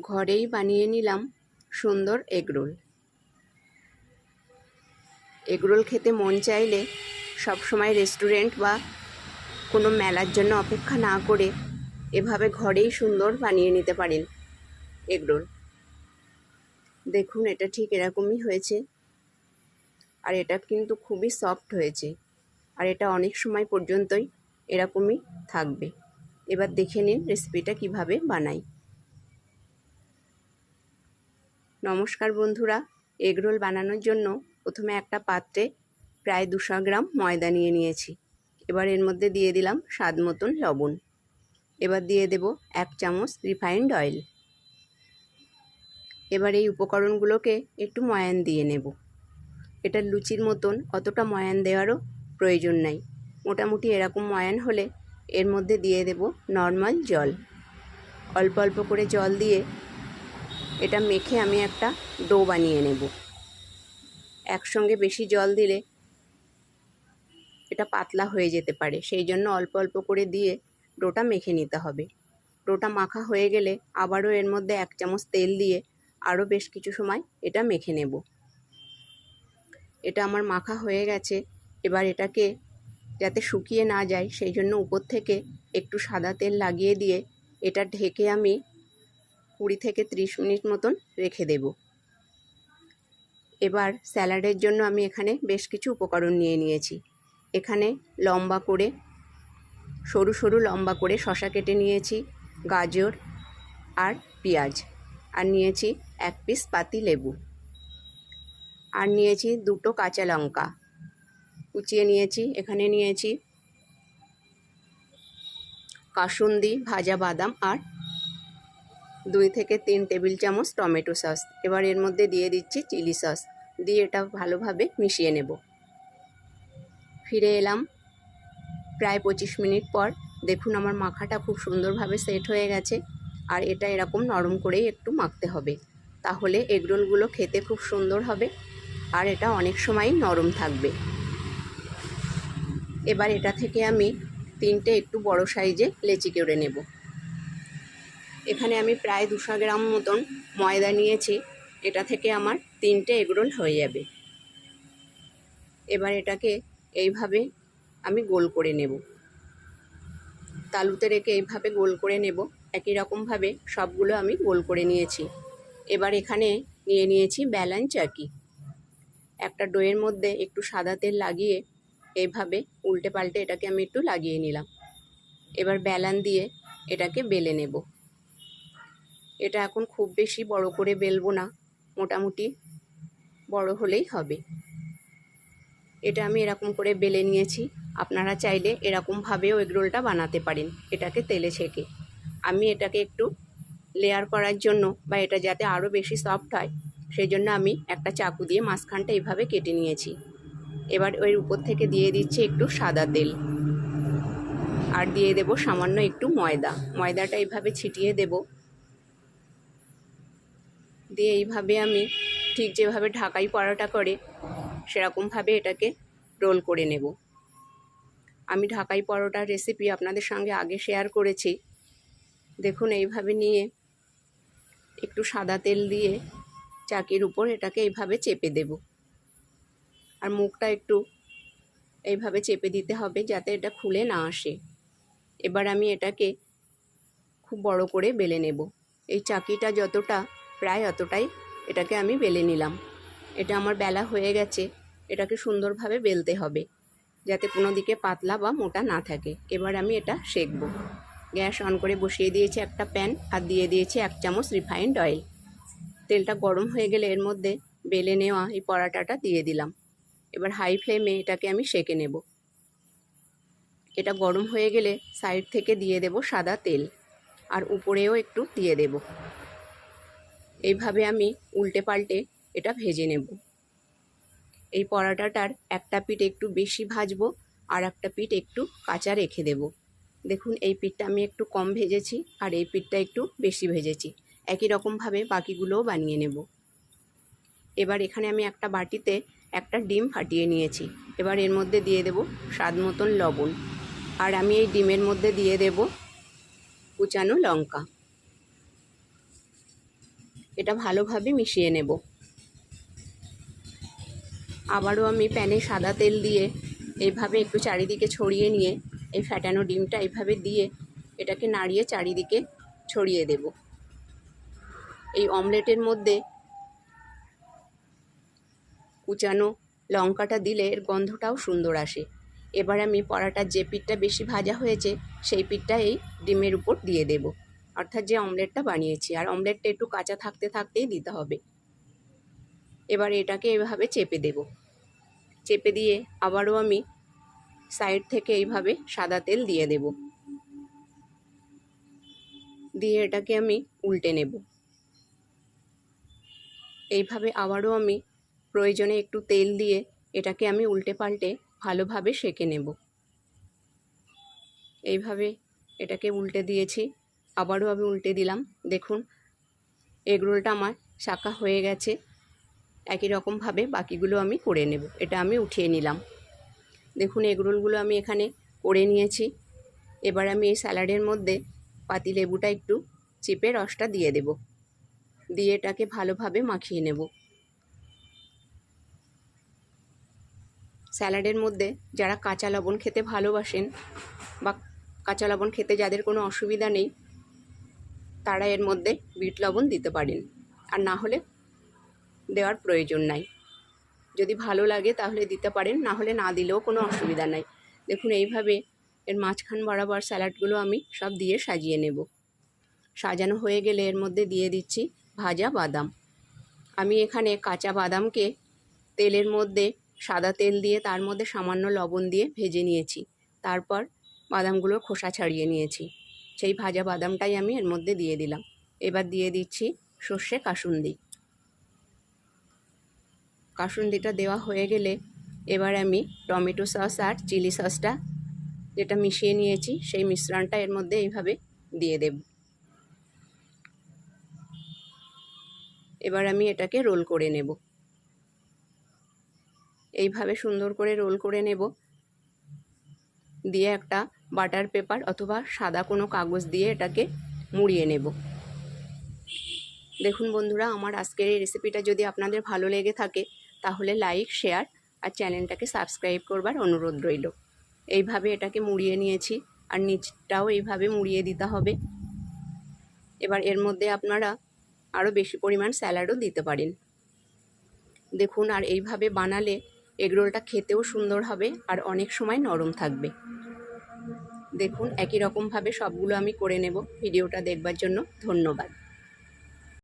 ঘরেই বানিয়ে নিলাম সুন্দর এগরোল এগরোল খেতে মন চাইলে সবসময় রেস্টুরেন্ট বা কোনো মেলার জন্য অপেক্ষা না করে এভাবে ঘরেই সুন্দর বানিয়ে নিতে পারেন এগরোল দেখুন, এটা ঠিক এরকমই হয়েছে। আর এটা কিন্তু খুবই সফট হয়েছে। আর এটা অনেক সময় পর্যন্তই এরকমই থাকবে। এবার দেখে নিন রেসিপিটা কীভাবে বানাই। নমস্কার বন্ধুরা এগরোল বানানোর জন্য প্রথমে একটা পাত্রে প্রায় দুশো গ্রাম ময়দা নিয়ে নিয়েছি। এবার এর মধ্যে দিয়ে দিলাম স্বাদ মতন লবণ। এবার দিয়ে দেব এক চামচ রিফাইন্ড অয়েল। এবার এই উপকরণগুলোকে একটু ময়ান দিয়ে নেব। এটা লুচির মতন অতটা ময়ান দেওয়ারও প্রয়োজন নাই। মোটামুটি এরকম ময়ান হলে এর মধ্যে দিয়ে দেব নর্মাল জল। অল্প অল্প করে জল দিয়ে এটা মেখে আমি একটা ডো বানিয়ে নেব। একসঙ্গে বেশি জল দিলে এটা পাতলা হয়ে যেতে পারে। সেই জন্য অল্প অল্প করে দিয়ে ডোটা মেখে নিতে হবে। ডোটা মাখা হয়ে গেলে আবারও এর মধ্যে এক চামচ তেল দিয়ে আরও বেশ কিছু সময় এটা মেখে নেব। এটা আমার মাখা হয়ে গেছে। এবার এটাকে যাতে শুকিয়ে না যায়, সেই জন্য উপর থেকে একটু সাদা তেল লাগিয়ে দিয়ে এটা ঢেকে আমি কুড়ি থেকে ত্রিশ মিনিট মতন রেখে দেব। এবার স্যালাডের জন্য আমি এখানে বেশ কিছু উপকরণ নিয়ে নিয়েছি। এখানে লম্বা করে, সরু সরু লম্বা করে শশা কেটে নিয়েছি, গাজর আর পেঁয়াজ। আর নিয়েছি এক পিস পাতি লেবু। আর নিয়েছি দুটো কাঁচা লঙ্কা। কুচিয়ে নিয়েছি, এখানে নিয়েছি কাসুন্দি, ভাজা বাদাম আর দুই থেকে তিন টেবিল চামচ টমেটো সস। এবার এর মধ্যে দিয়ে দিচ্ছি চিলি সস। দিয়ে এটা ভালোভাবে মিশিয়ে নেব। ফিরে এলাম। প্রায় পঁচিশ মিনিট পর দেখুন আমার মাখাটা খুব সুন্দরভাবে সেট হয়ে গেছে। আর এটা এরকম নরম করেই একটু মাখতে হবে। তাহলে এগরোলগুলো খেতে খুব সুন্দর হবে। আর এটা অনেক সময় নরম থাকবে। এবার এটা থেকে আমি তিনটে একটু বড় সাইজে লেচি করে নেব। এখানে আমি প্রায় দুশো গ্রাম মতন ময়দা নিয়েছি। এটা থেকে আমার তিনটে এগরোল হয়ে যাবে। এবার এটাকে এইভাবে আমি গোল করে নেব। তালুতে রেখে এইভাবে গোল করে নেব। একই রকমভাবে সবগুলো আমি গোল করে নিয়েছি। এবার এখানে নিয়ে নিয়েছি ব্যালান চাকি। একটা ডোয়ের মধ্যে একটু সাদা তেল লাগিয়ে এইভাবে উল্টে পাল্টে এটাকে আমি একটু লাগিয়ে নিলাম। এবার ব্যালান দিয়ে এটাকে বেলে নেব। এটা এখন খুব বেশি বড় করে বেলবো না, মোটামুটি বড় হলেই হবে। এটা আমি এরকম করে বেলে নিয়েছি, আপনারা চাইলে এরকমভাবেও এগরোলটা বানাতে পারেন, এটাকে তেলে ছেঁকে। আমি এটাকে একটু লেয়ার করার জন্য বা এটা যাতে আরও বেশি সফট হয় সেই জন্য আমি একটা চাকু দিয়ে মাঝখানটা এইভাবে কেটে নিয়েছি। এবার ওই উপর থেকে দিয়ে দিচ্ছি একটু সাদা তেল। আর দিয়ে দেব সামান্য একটু ময়দা, ময়দাটা এইভাবে ছিটিয়ে দেব। দিয়ে এইভাবে আমি ঠিক যেভাবে ঢাকাই পরোটা করে, সেরকমভাবে এটাকে রোল করে নেব। আমি ঢাকাই পরোটার রেসিপি আপনাদের সঙ্গে আগে শেয়ার করেছি। দেখুন, এইভাবে নিয়ে একটু সাদা তেল দিয়ে চাকির উপর এটাকে এইভাবে চেপে দেব। আর মুখটা একটু এইভাবে চেপে দিতে হবে যাতে এটা খুলে না আসে। এবার আমি এটাকে খুব বড় করে বেলে নেব। এই চাকিটা যতটা প্রায় অতটাই এটাকে আমি বেলে নিলাম। এটা আমার বেলা হয়ে গেছে, এটাকে সুন্দরভাবে বেলতে হবে, যাতে কোনো দিকে পাতলা বা মোটা না থাকে। এবার আমি এটা সেকবো। গ্যাস অন করে বসিয়ে দিয়েছি একটা প্যান আর দিয়ে দিয়েছি এক চামচ রিফাইন্ড অয়েল। তেলটা গরম হয়ে গেলে এর মধ্যে বেলে নেওয়া এই পরাটাটা দিয়ে দিলাম। এবার হাই ফ্লেমে এটাকে আমি সেকে নেব। এটা গরম হয়ে গেলে সাইড থেকে দিয়ে দেব সাদা তেল, আর উপরেও একটু দিয়ে দেব। এইভাবে আমি উল্টে পাল্টে এটা ভেজে নেব। এই পরাটাটার একটা পিঠ একটু বেশি ভাজবো আর একটা পিঠ একটু কাঁচা রেখে দেব। দেখুন, এই পিঠটা আমি একটু কম ভেজেছি আর এই পিঠটা একটু বেশি ভেজেছি। একই রকমভাবে বাকিগুলোও বানিয়ে নেব। এবার এখানে আমি একটা বাটিতে একটা ডিম ফাটিয়ে নিয়েছি। এবার এর মধ্যে দিয়ে দেব স্বাদ মতন লবণ। আর আমি এই ডিমের মধ্যে দিয়ে দেব কুচানো লঙ্কা। এটা ভালোভাবে মিশিয়ে নেব। আবারও আমি প্যানে সাদা তেল দিয়ে এইভাবে একটু চারিদিকে ছড়িয়ে নিয়ে, এই ফ্যাটানো ডিমটা এইভাবে দিয়ে এটাকে নাড়িয়ে চারিদিকে ছড়িয়ে দেব। এই অমলেটের মধ্যে কুচানো লঙ্কাটা দিলে এর গন্ধটাও সুন্দর আসে। এবার আমি পরাটার যে পিঠটা বেশি ভাজা হয়েছে, সেই পিঠটা এই ডিমের উপর দিয়ে দেব। অর্থাৎ যে অমলেটটা বানিয়েছি, আর অমলেটটা একটু কাঁচা থাকতে থাকতেই দিতে হবে। এবার এটাকে এভাবে চেপে দেব। চেপে দিয়ে আবারও আমি সাইড থেকে এইভাবে সাদা তেল দিয়ে দেব। দিয়ে এটাকে আমি উল্টে নেব। এইভাবে আবারও আমি প্রয়োজনে একটু তেল দিয়ে এটাকে আমি উল্টে পাল্টে ভালোভাবে সেঁকে নেব। এইভাবে এটাকে উল্টে দিয়েছি। আবারও আমি উল্টে দিলাম। দেখুন এগরোলটা আমার শাঁকা হয়ে গেছে। একই রকমভাবে বাকিগুলো আমি করে নেব। এটা আমি উঠিয়ে নিলাম। দেখুন এগরোলগুলো আমি এখানে করে নিয়েছি। এবার আমি এই স্যালাডের মধ্যে পাতি লেবুটা একটু চিপে রসটা দিয়ে দেব। দিয়ে এটাকে ভালোভাবে মাখিয়ে নেব। স্যালাডের মধ্যে যারা কাঁচা লবণ খেতে ভালোবাসেন বা কাঁচা লবণ খেতে যাদের কোনো অসুবিধা নেই তারা এর মধ্যে বিট লবণ দিতে পারেন। আর না হলে দেওয়ার প্রয়োজন নাই। যদি ভালো লাগে তাহলে দিতে পারেন, না হলে না দিলেও কোনো অসুবিধা নাই। দেখুন, এইভাবে এর মাঝখান বরাবর স্যালাডগুলো আমি সব দিয়ে সাজিয়ে নেব। সাজানো হয়ে গেলে এর মধ্যে দিয়ে দিচ্ছি ভাজা বাদাম। আমি এখানে কাঁচা বাদামকে তেলের মধ্যে সাদা তেল দিয়ে তার মধ্যে সামান্য লবণ দিয়ে ভেজে নিয়েছি। তারপর বাদামগুলোর খোসা ছাড়িয়ে নিয়েছি। সেই ভাজা বাদামটাই আমি এর মধ্যে দিয়ে দিলাম। এবার দিয়ে দিচ্ছি সর্ষে কাসুন্দি। কাসুন্দিটা দেওয়া হয়ে গেলে এবার আমি টমেটো সস আর চিলি সসটা যেটা মিশিয়ে নিয়েছি, সেই মিশ্রণটা এর মধ্যে এইভাবে দিয়ে দেব। এবার আমি এটাকে রোল করে নেব। এইভাবে সুন্দর করে রোল করে নেব। দিয়ে একটা বাটার পেপার অথবা সাদা কোনো কাগজ দিয়ে এটাকে মুড়িয়ে নেব। দেখুন বন্ধুরা, আমার আজকের এই রেসিপিটা যদি আপনাদের ভালো লেগে থাকে, তাহলে লাইক শেয়ার আর চ্যানেলটাকে সাবস্ক্রাইব করবার অনুরোধ রইল। এইভাবে এটাকে মুড়িয়ে নিয়েছি আর নিচটাও এইভাবে মুড়িয়ে দিতে হবে। এবার এর মধ্যে আপনারা আরও বেশি পরিমাণ স্যালাডও দিতে পারেন। দেখুন, আর এইভাবে বানালে এগরোলটা খেতেও সুন্দর হবে আর অনেক সময় নরম থাকবে। দেখুন, একই রকমভাবে সবগুলো আমি করে নেব। ভিডিওটা দেখবার জন্য ধন্যবাদ।